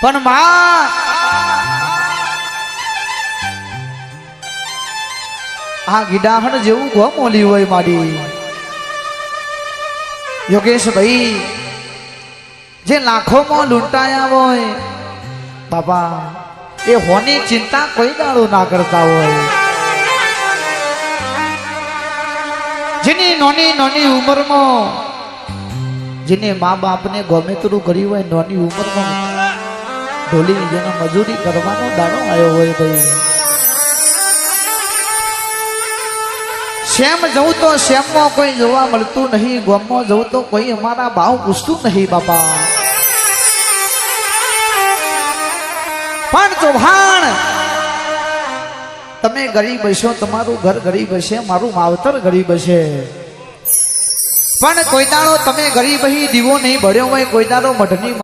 પણ માં આ ગીડાહણ જેવું ગોમ ઓલી હોય મારી યોગેશભાઈ, જે લાખોમાં લૂંટાયા હોય, બાપા, એ હોની ચિંતા કોઈ દાડો ના કરતા હોય. જેની નાની નાની ઉંમરમાં, જેને મા બાપને ગમે તેટલું કર્યું હોય, નાની ઉંમરમાં ઢોલી જેને મજૂરી કરવાનો દાડો આવ્યો હોય ભાઈ. શેમ જવું તો શેમમાં કોઈ જોવા મળતું નહીં, ગોમમાં જવું તો કોઈ અમારા ભાવ પૂછતું નહીં બાપા. પણ ચૌહાણ, તમે ગરીબ હશો, તમારું ઘર ગરીબ હશે, મારું માવતર ગરીબ હશે. પણ કોઈ દાડો તમે ગરીબ હી, દીવો નહીં ભર્યો હોય, કોઈ દાડો મઢની